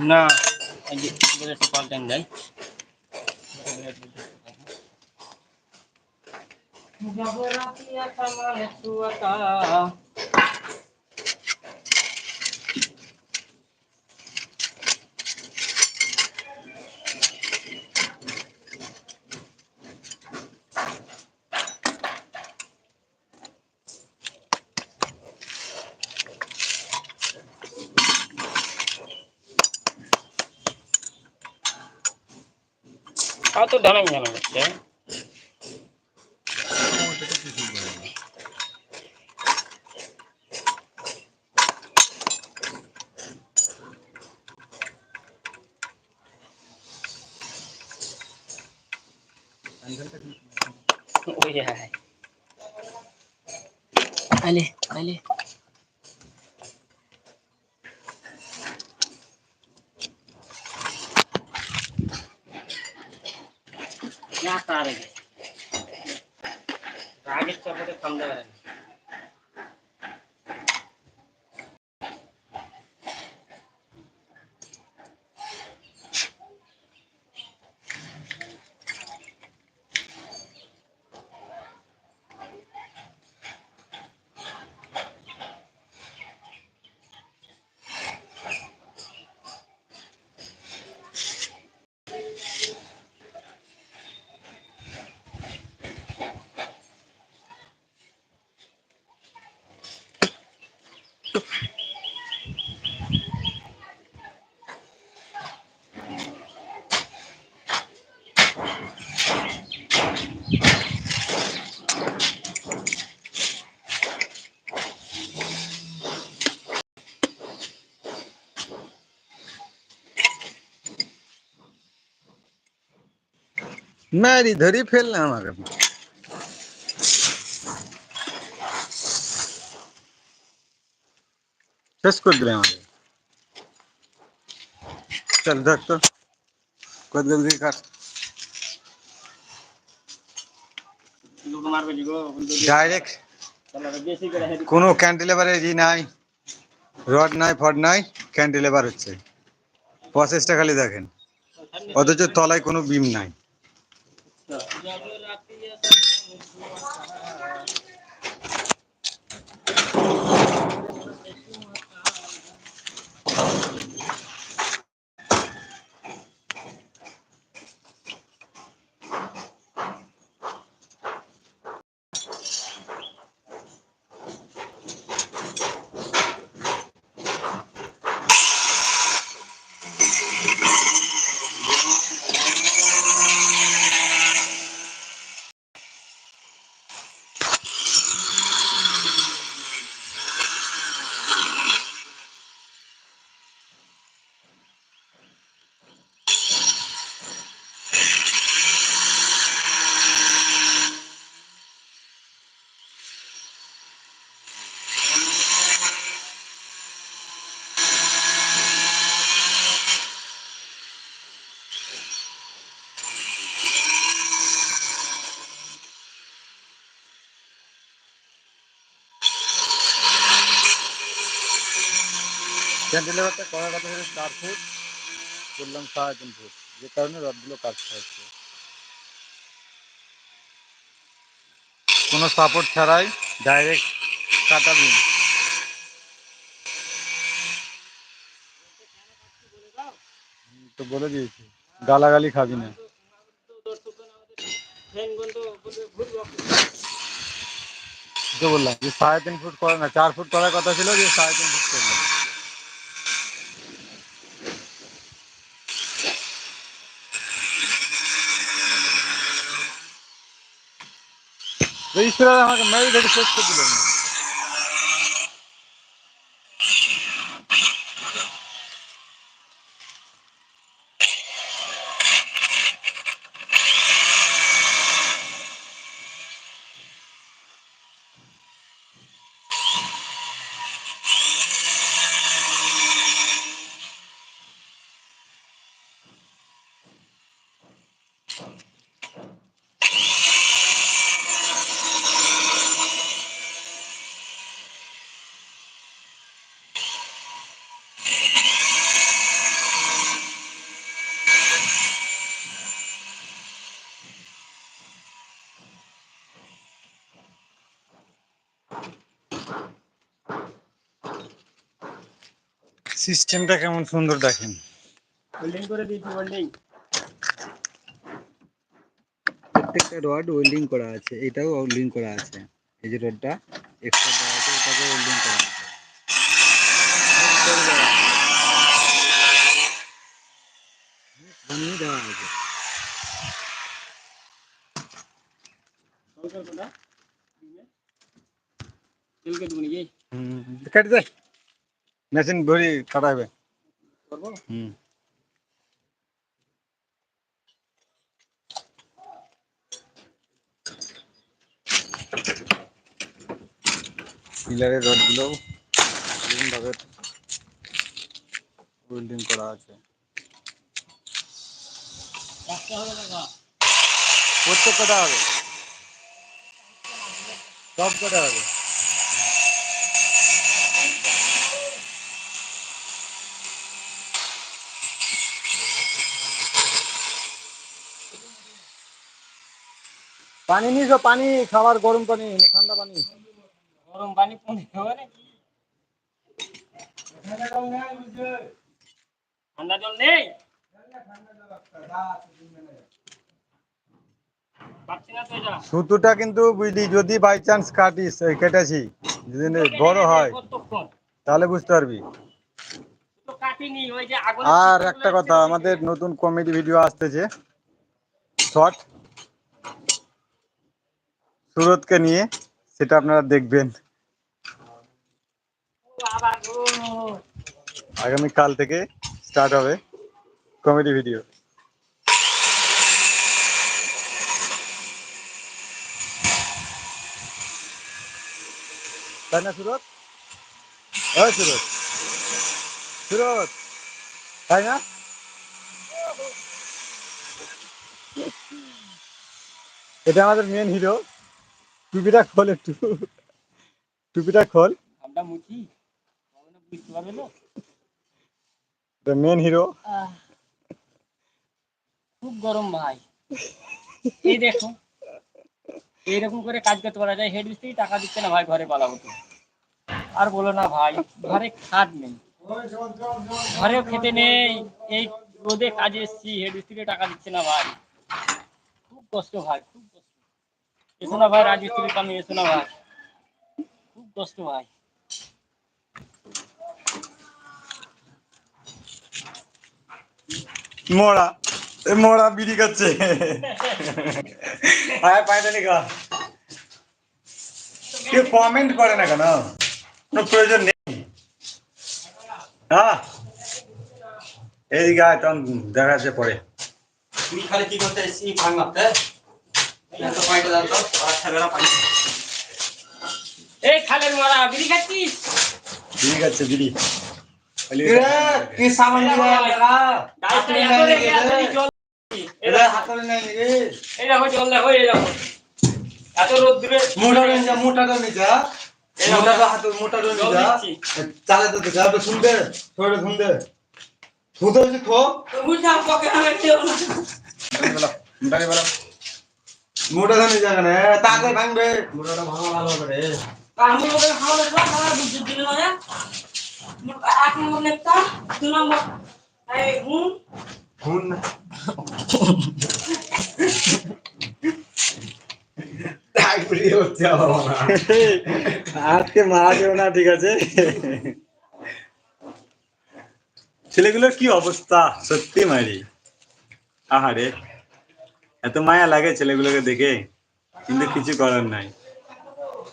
Nah, ini পাল্টান যাই dan. আর তো ঢালাই জানা যাচ্ছে ওই হ্যাঁ আলে না রে ধরি ফেল না আমার শেষ করে দিলে আমাকে। চল ধর তো। কত জলদি কাট। ডাইরেক্ট কোনো ক্যান্টিলেভারের ই নাই রড নাই, ফড নাই ক্যান্টিলেভার হচ্ছে। প্রসেসটা খালি দেখেন। অথচ তলায় কোনো বিম নাই। যাব ক্যান্টিলেভারটা করার কথা ছিল চার ফুট করলাম সাড়ে তিন ফুট যে কারণে রডগুলো কাটতে হচ্ছে। কোনো সাপোর্ট ছাড়াই ডাইরেক্ট কাটা হুম, তো বলে দিয়েছি গালাগালি খাবি না। বললাম যে সাড়ে তিন ফুট করে না চার ফুট করার কথা ছিল যে সাড়ে তিন ফুট করলাম। রেজিস্ট্রার আমাকে মেরে ধরে শেষ করে দিলেন সিস্টেমটা কেমন সুন্দর দেখেন। ওয়েল্ডিং করে দিয়েছি ওয়েল্ডিং প্রত্যেকটা রড ওয়েল্ডিং করা আছে এটাও ওয়েল্ডিং করা আছে। এই যে রডটা এক্সট্রা দেওয়া আছে এটাকে ওয়েল্ডিং করা আছে। বানিয়ে দেওয়া আছে। সরকার কোটা দেয় মেশিন ভরি কাটা হবে করব? হুম। পিলারের রডগুলো ভাবে ওয়েল্ডিং করা আছে। রাখতে হবে টাকা প্রত্যেক কটা হবে। সব কটা হবে। পানি নিছো পানি খাবার গরম পানি ঠান্ডা পানি। গরম পানি ঠান্ডা জল নেই সুতোটা কিন্তু বুঝলি যদি বাই চান্স কাটিস কেটেছি যদি বড় হয় তাহলে বুঝতে পারবি। আর একটা কথা আমাদের নতুন কমেডি ভিডিও আসতেছে। শর্ট সুরতকে নিয়ে সেটা আপনারা দেখবেন। আগামী কাল থেকে স্টার্ট হবে কমেডি ভিডিও তাই না সুরত? ওই সুরত। সুরত, তাই না? এটা আমাদের মেন হিরো টুপিটা খোল একটু। টুপিটা খোল। মুখি কখনো বুঝতে পারবে না এটা মেন হিরো খুব গরম ভাই। এই দেখো এইরকম করে কাজ করতে পারা যায়। হেড মিস্ত্রি টাকা দিচ্ছে না ভাই ঘরে পালাবো তো আর বলো না ভাই ঘরে খাট নেই। ঘরেও খেতে নেই। এই রোদে কাজে এসছি হেড মিস্ত্রি টাকা দিচ্ছে না ভাই। খুব কষ্ট ভাই খুব এসো না ভাই রাজমিস্ত্রির কামে এসো না ভাই। খুব কষ্ট ভাই। মোড়া এ মোড়া বিড়ি খাচ্ছে। আয় নিকা কেউ কমেন্ট করে না কেন? কোনো প্রয়োজন নেই। হ্যাঁ এইদিকে আয় তখন দেখা যাচ্ছে পরে। তুই খালি কি করতে এসেছি ভাঙ মারতে? এই খালের মারা বিড়ি খাচ্ছিস? বিড়ি খাচ্ছে বিড়ি। চালে তো যা তো শুনতে থোড়ে শুনতে খুদে খো। বুঝলাম পকে আমি কেউ না দাঁড়িয়ে বলো মোটা ধরে যা না তাতে ভাঙবে মোটাটা ভাঙা ভালো হবে রে আমি ওদের খাওয়ালে দাও তারা দুধ দিলে না এক নম্বর নেতা দু নম্বর এই হুম হুন তাই বলি হচ্ছে বাবা আজকে মারা যেও না ঠিক আছে ছেলেগুলোর কি অবস্থা সত্যি মারি আহারে এত মায়া লাগে ছেলেগুলোকে দেখে কিন্তু কিছু করার নাই।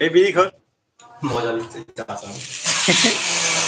এই বিড়ি খোর মজা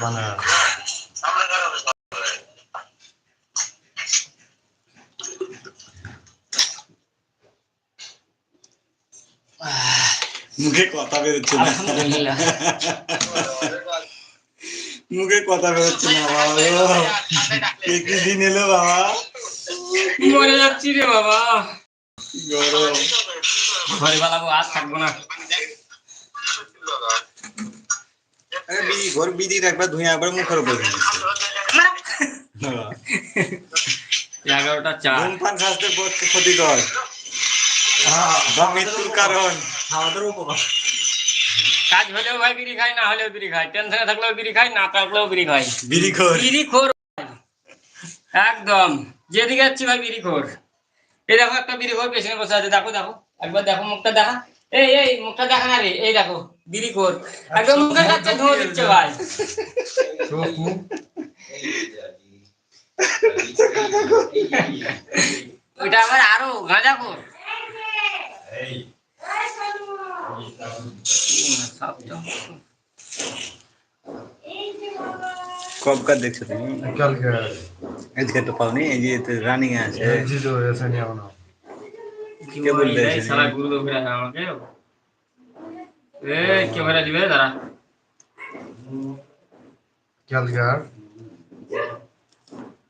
বানা মুখে কথা বেরোচ্ছে না মুখে কথা বেরোচ্ছে না বাবা কি দিন এলো বাবা মরে যাচ্ছি রে বাবা। গরম। ঘরে আর থাকব না। ঘর ধুয়ে একবার মুখের উপর এগারোটা চার। ধূমপান স্বাস্থ্যের পক্ষে ক্ষতিকর। বা মৃত্যুর কারণ। আমাদের উপকার। কাজ হলেও ভাই বিড়ি খাই না হলেও বিড়ি খাই। টেনশনে থাকলেও বিড়ি খাই না থাকলেও বিড়ি খাই। বিড়ি খোর। বিড়ি খোর। একদম। যেদিকে যাচ্ছি ভাই বিড়ি খোর। এই দেখো একটা বিড়ি খোর পেছনে বসে আছে দেখো দেখো। একবার দেখো মুখটা দেখা। এই এই মুখটা দেখা না রে? এই দেখো বিড়ি খোর। একদম মুখে কাছে ধোঁয়া দিচ্ছে ভাই। ওইটা আবার আরও গাঁজা খোর। কবকার দেখছ তুমি? কালকে। আজকে তো পাওনি এই যে রানিং এ আছে জিজো এসে নিয়ে আনো কি কে বললে বললি রে, এসে শালা নিয়ে? গুরু লোকেরা আমাকে এ ক্যামেরা দিবে দাঁড়া কালকে আর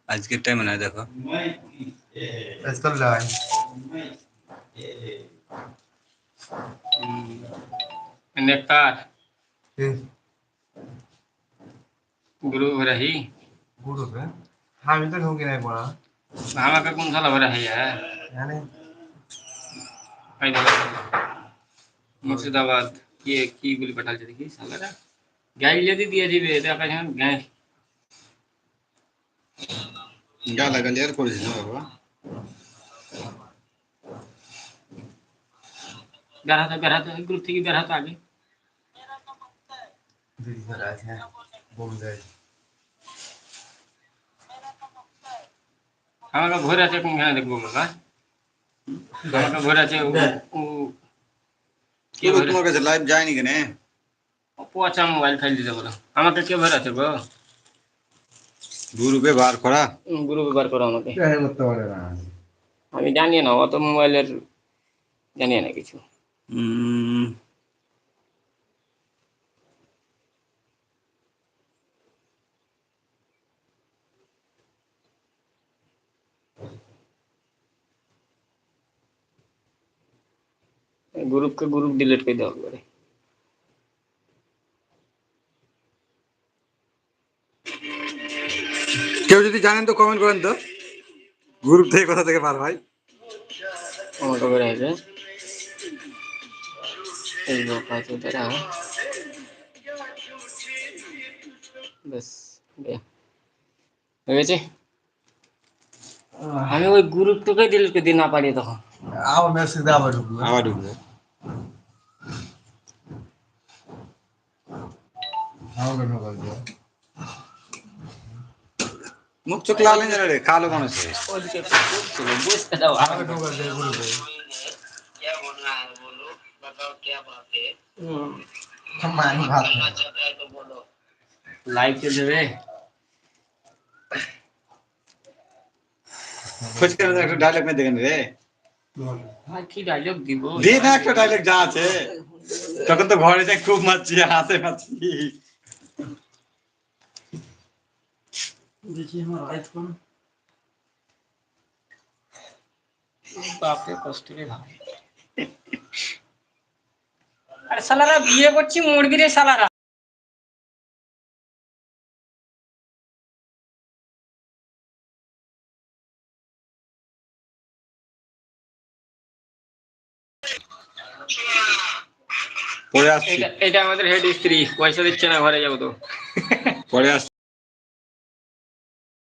আজকের টাইমে না দেখো এসকাল লাই নেকটার এ গুরু रही। हाँ, हैमिल्टन हो कि है बड़ा नामा का कौन सा लग है यार यानी मुर्शिदाबाद ये की बोली पठाल चली गई साला गाय ले दी दिया जी बे ते आपा जान गाय गा लगा लेर कर दिनो बाबा गरा तो गरा तो ग्रुप थी गरा तो आगे। जी सर आज है बोल जाए আমাকে ভরে আছে কোনখানে দেখব বাবা আমাকে ভরে আছে ও- ও কে তোমার কাছে? লাইভ যায়নি কেন? পচা মোবাইল ফাইল দিতে বলো। আমাকে কে ভরে আছে গো গ্রুপে বার করা। গ্রুপ ব্যবহার করো আমাকে। কেন করতে পারে না। আমি জানি না অত মোবাইলের জানি না কিছু। গ্রুপকে গ্রুপ ডিলিট করে দেওয়া করে কেউ যদি জানেন তো কমেন্ট করেন তো। গ্রুপ থেকে কোথা থেকে আছে এই লোক আছে তারা হয়ে গেছে? আমি ওই গ্রুপ তোকে ডিলিট করে দিই না পারি তখন। মেসেজ আবার ঢুকবে। আবার ঢুকবে। মুখ চোখ লাল হয়ে যাবে রে কালো মানুষ মানি লাইভ রে একটা ডায়লগ দেখেন রে। ভাই কি ডায়লগ দিব? দে না একটা ডায়লগ যা আছে। তখন তো ঘরে যাই খুব মারছি হাতে মারছি। দেখি আমার আইফোন বাপরে কষ্ট রে ভাই আরে শালারা বিয়ে করছি মুরগি রে শালারা পরে আসছি। এটা এটা আমাদের হেড স্ত্রী পয়সা দিচ্ছে না ঘরে যাব তো। পরে আসছি।